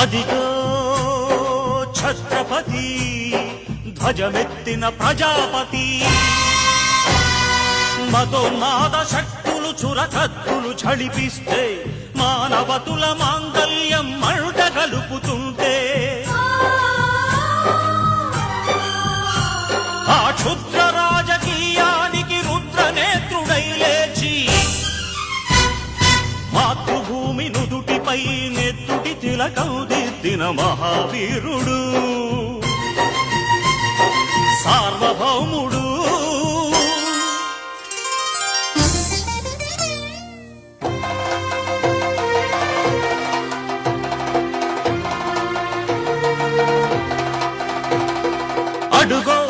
అదిగో ఛత్రపతి ధ్వజమెత్తిన ప్రజాపతి. మతోన్మాద శక్తులు చురకత్తులు ఝళిపిస్తే మానవతుల మాంగల్యం మరుట కలుపుతుంటే. ఆ క్షుద్ర పై నెత్తుటి తిలకౌదిద్దిన మహావీరుడు. సార్వభౌముడు. అడుగో